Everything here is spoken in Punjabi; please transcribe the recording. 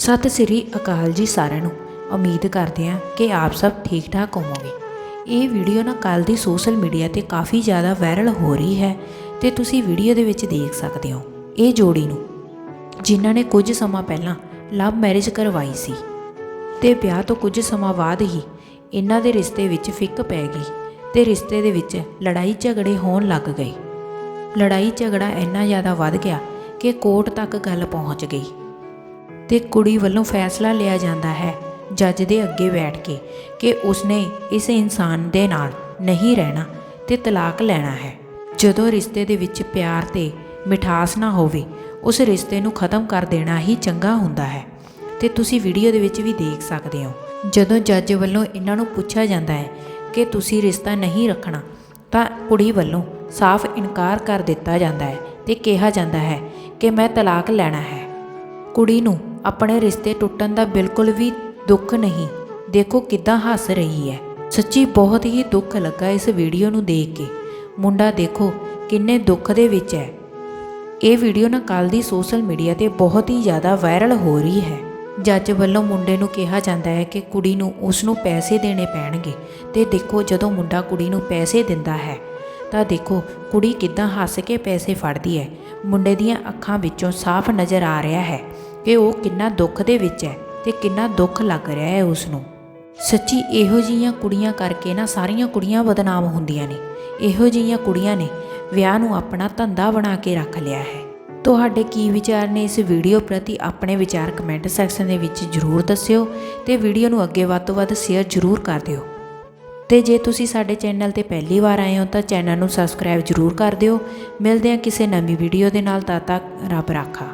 ਸਤਿ ਸ੍ਰੀ ਅਕਾਲ ਜੀ ਸਾਰਿਆਂ ਨੂੰ। ਉਮੀਦ ਕਰਦੇ ਹਾਂ ਕਿ ਆਪ ਸਭ ਠੀਕ ਠਾਕ ਹੋਵੋਗੇ। ਇਹ ਵੀਡੀਓ ਨਾ ਕੱਲ ਦੀ ਸੋਸ਼ਲ ਮੀਡੀਆ ਤੇ ਕਾਫੀ ਜ਼ਿਆਦਾ ਵਾਇਰਲ ਹੋ ਰਹੀ ਹੈ ਤੇ ਤੁਸੀਂ ਵੀਡੀਓ ਦੇ ਵਿੱਚ ਦੇਖ ਸਕਦੇ ਹੋ। ਇਹ ਜੋੜੀ ਨੂੰ, ਜਿਨ੍ਹਾਂ ਨੇ ਕੁਝ ਸਮਾਂ ਪਹਿਲਾਂ ਲਵ ਮੈਰਿਜ ਕਰਵਾਈ ਸੀ ਤੇ ਵਿਆਹ ਤੋਂ ਕੁਝ ਸਮਾਂ ਬਾਅਦ ਹੀ ਇਹਨਾਂ ਦੇ ਰਿਸ਼ਤੇ ਵਿੱਚ ਫਿੱਕ ਪੈ ਗਈ ਤੇ ਰਿਸ਼ਤੇ ਦੇ ਵਿੱਚ ਲੜਾਈ ਝਗੜੇ ਹੋਣ ਲੱਗ ਗਏ। ਲੜਾਈ ਝਗੜਾ ਇੰਨਾ ਜ਼ਿਆਦਾ ਵੱਧ ਗਿਆ ਕਿ ਕੋਰਟ ਤੱਕ ਗੱਲ ਪਹੁੰਚ ਗਈ। ਤੇ ਕੁੜੀ ਵੱਲੋਂ ਫੈਸਲਾ ਲਿਆ ਜਾਂਦਾ ਹੈ, ਜੱਜ ਦੇ ਅੱਗੇ ਬੈਠ ਕੇ, ਕਿ ਉਸਨੇ ਇਸ ਇਨਸਾਨ ਦੇ ਨਾਲ ਨਹੀਂ ਰਹਿਣਾ ਤੇ ਤਲਾਕ ਲੈਣਾ ਹੈ। ਜਦੋਂ ਰਿਸ਼ਤੇ ਦੇ ਵਿੱਚ ਪਿਆਰ ਤੇ ਮਿਠਾਸ ਨਾ ਹੋਵੇ, ਉਸ ਰਿਸ਼ਤੇ ਨੂੰ ਖਤਮ ਕਰ ਦੇਣਾ ਹੀ ਚੰਗਾ ਹੁੰਦਾ ਹੈ। ਤੇ ਤੁਸੀਂ ਵੀਡੀਓ ਦੇ ਵਿੱਚ ਵੀ ਦੇਖ ਸਕਦੇ ਹੋ। ਜਦੋਂ ਜੱਜ ਵੱਲੋਂ ਇਹਨਾਂ ਨੂੰ ਪੁੱਛਿਆ ਜਾਂਦਾ ਹੈ ਕਿ ਤੁਸੀਂ ਰਿਸ਼ਤਾ ਨਹੀਂ ਰੱਖਣਾ, ਤਾਂ ਕੁੜੀ ਵੱਲੋਂ ਸਾਫ਼ ਇਨਕਾਰ ਕਰ ਦਿੱਤਾ ਜਾਂਦਾ ਹੈ ਤੇ ਕਿਹਾ ਜਾਂਦਾ ਹੈ ਕਿ ਮੈਂ ਤਲਾਕ ਲੈਣਾ ਹੈ। ਕੁੜੀ ਨੂੰ ਆਪਣੇ ਰਿਸ਼ਤੇ ਟੁੱਟਣ ਦਾ ਬਿਲਕੁਲ ਵੀ ਦੁੱਖ ਨਹੀਂ। ਦੇਖੋ ਕਿੱਦਾਂ ਹੱਸ ਰਹੀ ਹੈ। ਸੱਚੀ ਬਹੁਤ ਹੀ ਦੁੱਖ ਲੱਗਾ ਇਸ ਵੀਡੀਓ ਨੂੰ ਦੇਖ ਕੇ। ਮੁੰਡਾ ਦੇਖੋ ਕਿੰਨੇ ਦੁੱਖ ਦੇ ਵਿੱਚ ਹੈ। ਇਹ ਵੀਡੀਓ ਨਾ ਕੱਲ ਦੀ ਸੋਸ਼ਲ ਮੀਡੀਆ ਤੇ ਬਹੁਤ ਹੀ ਜ਼ਿਆਦਾ ਵਾਇਰਲ ਹੋ ਰਹੀ ਹੈ। ਜੱਜ ਵੱਲੋਂ ਮੁੰਡੇ ਨੂੰ ਕਿਹਾ ਜਾਂਦਾ ਹੈ ਕਿ ਕੁੜੀ ਨੂੰ ਉਸ ਨੂੰ ਪੈਸੇ ਦੇਣੇ ਪੈਣਗੇ ਤੇ ਦੇਖੋ ਜਦੋਂ ਮੁੰਡਾ ਕੁੜੀ ਨੂੰ ਪੈਸੇ ਦਿੰਦਾ ਹੈ, ਤਾਂ ਦੇਖੋ ਕੁੜੀ ਕਿਦਾਂ ਹੱਸ ਕੇ ਪੈਸੇ ਫੜਦੀ ਹੈ। ਮੁੰਡੇ ਦੀਆਂ ਅੱਖਾਂ ਵਿੱਚੋਂ ਸਾਫ਼ ਨਜ਼ਰ ਆ ਰਿਹਾ ਹੈ। ਕਿ ਉਹ ਕਿੰਨਾ ਦੁੱਖ ਦੇ ਵਿੱਚ ਹੈ ਤੇ ਕਿੰਨਾ ਦੁੱਖ ਲੱਗ ਰਿਹਾ ਹੈ ਉਸ ਨੂੰ ਸੱਚੀ ਇਹੋ ਜਿਹੀਆਂ ਕੁੜੀਆਂ ਕਰਕੇ ਨਾ ਸਾਰੀਆਂ ਕੁੜੀਆਂ ਬਦਨਾਮ ਹੁੰਦੀਆਂ ਨੇ। ਇਹੋ ਜਿਹੀਆਂ ਕੁੜੀਆਂ ਨੇ ਵਿਆਹ ਨੂੰ ਆਪਣਾ ਧੰਦਾ ਬਣਾ ਕੇ ਰੱਖ ਲਿਆ ਹੈ। ਤੁਹਾਡੇ ਕੀ ਵਿਚਾਰ ਨੇ ਇਸ ਵੀਡੀਓ ਪ੍ਰਤੀ ਆਪਣੇ ਵਿਚਾਰ ਕਮੈਂਟ ਸੈਕਸ਼ਨ ਦੇ ਵਿੱਚ ਜਰੂਰ ਦੱਸਿਓ ਤੇ ਵੀਡੀਓ ਨੂੰ ਅੱਗੇ ਵੱਧ ਤੋਂ ਵੱਧ ਸ਼ੇਅਰ ਜਰੂਰ ਕਰ ਦਿਓ। ਤੇ ਜੇ ਤੁਸੀਂ ਸਾਡੇ ਚੈਨਲ ਤੇ ਪਹਿਲੀ ਵਾਰ ਆਏ ਹੋ ਤਾਂ ਚੈਨਲ ਨੂੰ ਸਬਸਕ੍ਰਾਈਬ ਜਰੂਰ ਕਰ ਦਿਓ। ਮਿਲਦੇ ਹਾਂ ਕਿਸੇ ਨਵੀਂ ਵੀਡੀਓ ਦੇ ਨਾਲ, ਤਦ ਤੱਕ ਰੱਬ ਰਾਖਾ।